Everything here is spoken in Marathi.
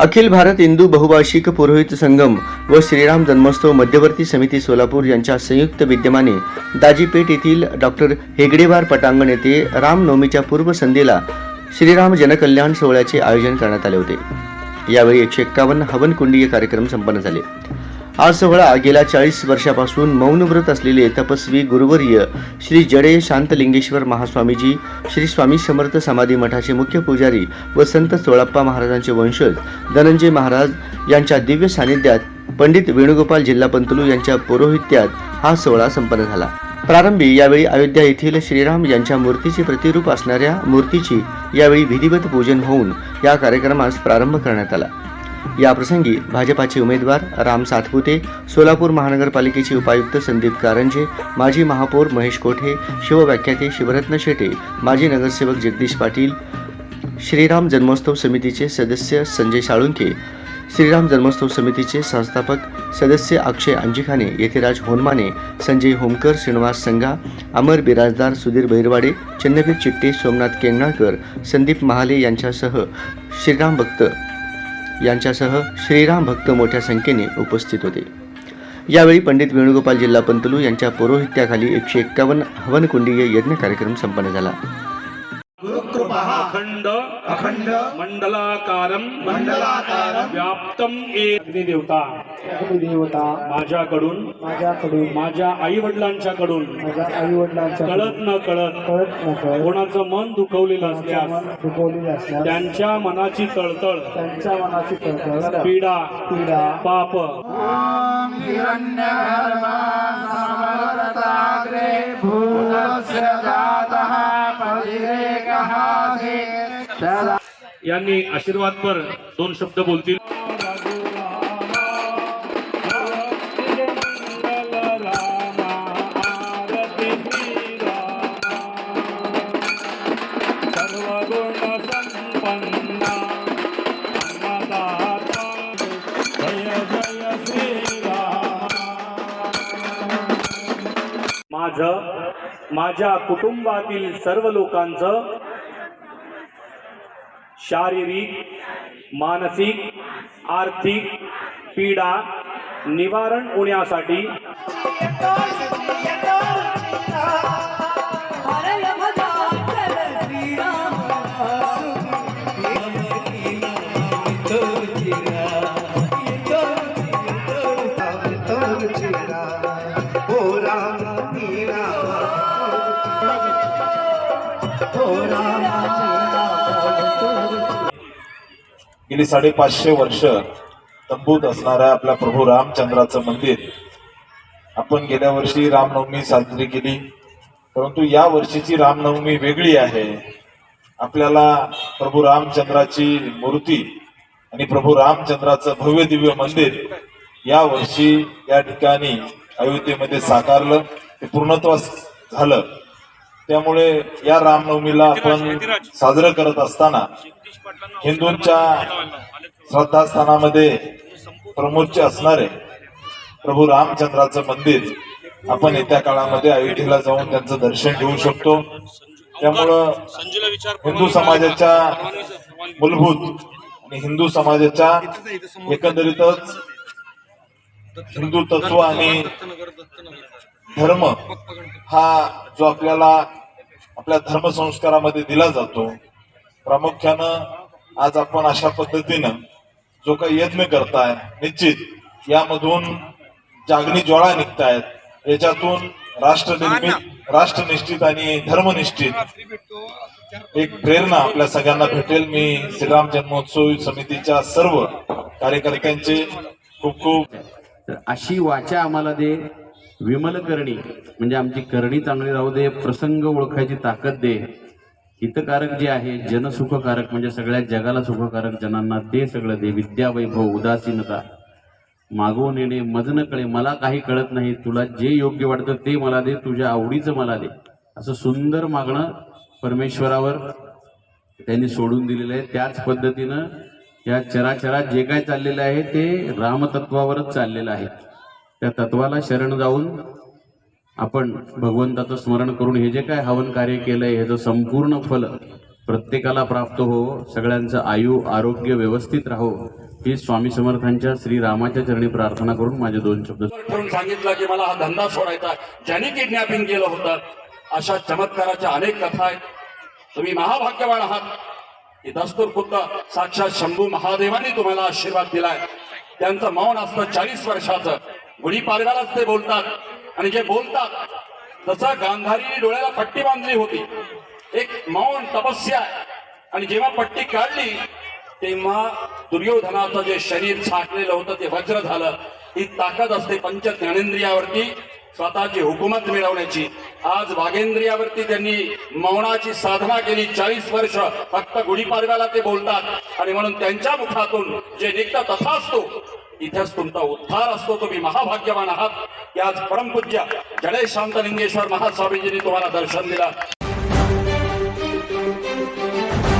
अखिल भारत हिंदू बहुभाषिक पुरोहित संगम व श्रीराम जन्मोत्सव मध्यवर्ती समिती सोलापूर यांच्या संयुक्त विद्यमाने दाजीपेठ येथील डॉक्टर हेगडेवार पटांगण येथे रामनवमीच्या पूर्वसंध्येला श्रीराम जनकल्याण सोहळ्याचे आयोजन करण्यात आले होते. यावेळी एकशे एक्कावन्न हवनकुंडीय कार्यक्रम संपन्न झाले. हा सोहळा गेल्या चाळीस वर्षापासून मौनव्रत असलेले तपस्वी गुरुवर्य श्री जडे शांतलिंगेश्वर महास्वामीजी श्री स्वामी समर्थ समाधी मठाचे मुख्य पुजारी व संत सोळाप्पा महाराजांचे वंशज धनंजय महाराज यांच्या दिव्य सानिध्यात पंडित वेणुगोपाल जिल्हा पंतलू यांच्या पौरोहित्यात हा सोहळा संपन्न झाला. प्रारंभी यावेळी अयोध्या येथील श्रीराम यांच्या मूर्तीचे प्रतिरूप असणाऱ्या मूर्तीची यावेळी विधिवत पूजन होऊन या कार्यक्रमास प्रारंभ करण्यात आला. याप्रसंगी भाजपाचे उमेदवार राम सातपुते सोलापूर महानगरपालिकेचे उपायुक्त संदीप कारंजे माजी महापौर महेश कोठे शिवव्याख्याते शिवरत्न शेटे माजी नगरसेवक जगदीश पाटील श्रीराम जन्मोत्सव समितीचे सदस्य संजय साळुंके श्रीराम जन्मोत्सव समितीचे संस्थापक सदस्य अक्षय अंजिखाने येथेराज होनमाने संजय होमकर श्रीनिवास संघा अमर बिराजदार सुधीर बहिरवाडे चंद्रवीर चिट्टे सोमनाथ केंगणाळकर संदीप महाले यांच्यासह श्रीराम भक्त यांच्यासह श्रीराम भक्त मोठ्या संख्येने उपस्थित होते. यावेळी पंडित वेणुगोपाल जिल्हा पंतलू यांच्या पौरोहित्याखाली एकशे एक्कावन्न हवनकुंडीय यज्ञ कार्यक्रम संपन्न झाला. अखंड अखंड मंडलाकारं मंडलाकारं व्याप्तम एक देवता देवता माझ्याकडून माझ्याकडून. माझ्या आई वडिलांच्याकडून माझ्या आई वडिलांच्या कळत न कळत कळत नकळत कोणाचं मन दुखवलेलं असल्यास दुखवलेले असल्यास त्यांच्या मनाची तळतळ त्यांच्या मनाची तळतळ. पीडा पीडा. पाप. यांनी आशीर्वादपर दोन शब्द बोलतील. माझं माझ्या कुटुंबातील सर्व लोकांचं शारीरिक मानसिक आर्थिक पीडा निवारण होण्यासाठी गेली साडेपाचशे वर्ष तंबूत असणाऱ्या आपल्या प्रभू रामचंद्राचं मंदिर आपण गेल्या वर्षी रामनवमी साजरी केली. परंतु या वर्षीची रामनवमी वेगळी आहे. आपल्याला प्रभू रामचंद्राची मूर्ती आणि प्रभू रामचंद्राचं भव्य दिव्य मंदिर या वर्षी या ठिकाणी अयोध्येमध्ये साकारलं. ते पूर्णत्वास झालं. त्यामुळे या रामनवमीला आपण साजरं करत असताना हिंदूंच्या श्रद्धास्थानामध्ये प्रमुख असणारे प्रभू रामचंद्राचं मंदिर आपण येत्या काळामध्ये अयोध्येला जाऊन त्यांचं दर्शन घेऊ शकतो. त्यामुळं हिंदू समाजाच्या मूलभूत आणि हिंदू समाजाच्या एकंदरीतच हिंदू तत्व आणि धर्म हा जो आपल्याला आपल्या धर्मसंस्कारामध्ये दिला जातो. प्रामुख्यानं आज आपण अशा पद्धतीनं जो काही यज्ञ करताय निश्चित यामधून जागणी ज्वाळा निघतायत. याच्यातून राष्ट्रनिर्मित राष्ट्रनिष्ठित आणि धर्मनिष्ठित एक प्रेरणा आपल्या सगळ्यांना भेटेल. मी श्रीराम जन्मोत्सव समितीच्या सर्व कार्यकर्त्यांचे खूप खूप अशी वाचा आम्हाला दे. विमल करणी. म्हणजे आमची करणी चांगली राहू दे प्रसंग ओळखायची ताकद दे. हितकारक जे आहे जनसुखकारक म्हणजे सगळ्या जगाला सुखकारक जनांना ते सगळं दे. विद्या वैभव उदासीनता. मागवून येणे मज कळे. मला काही कळत नाही. तुला जे योग्य वाटतं ते मला दे. तुझ्या आवडीचं मला दे. असं सुंदर मागणं परमेश्वरावर त्यांनी सोडून दिलेलं आहे. त्याच पद्धतीनं या चराचरात जे काय चाललेलं आहे ते रामतत्वावरच चाललेलं आहे. त्या तत्वाला शरण जाऊन आपण भगवंताचं स्मरण करून हे जे काय हवन कार्य केलंय ह्याचं संपूर्ण फल प्रत्येकाला प्राप्त हो सगळ्यांचं आयु आरोग्य व्यवस्थित राहो ही स्वामी समर्थांच्या श्री रामाच्या चरणी प्रार्थना करून माझे दोन शब्द करून सांगितलं की मला हा धंदा सोडायचा ज्याने किडनॅपिंग केलं होतं अशा चमत्काराच्या अनेक कथा आहेत. तुम्ही महाभाग्यवान आहात. की दस्तूर खुद्द साक्षात शंभू महादेवांनी तुम्हाला आशीर्वाद दिलाय. त्यांचं मौन असतं चाळीस वर्षाचं. गुढीपाडव्यालाच ते बोलतात. आणि जे बोलतात तसं गांधारीने डोळ्याला पट्टी बांधली होती. एक मौन तपस्या आणि जेव्हा पट्टी काढली तेव्हा दुर्योधनाचं जे शरीर छाटलेलं होतं ते वज्र झालं. ही ताकद असते पंच ज्ञानेंद्रियावरती स्वतःची हुकूमत मिळवण्याची. आज वाघेंद्रियावरती त्यांनी मौनाची साधना केली. चाळीस वर्ष फक्त गुढीपाडव्याला ते बोलतात. आणि म्हणून त्यांच्या मुखातून जे निघतं तथा असतो इथेच तुमचा उद्धार असतो तुम्ही महाभाग्यवान आहात. की आज परमपूज्य जडेश शांतलिंगेश्वर महास्वामीजींनी तुम्हाला दर्शन दिलं.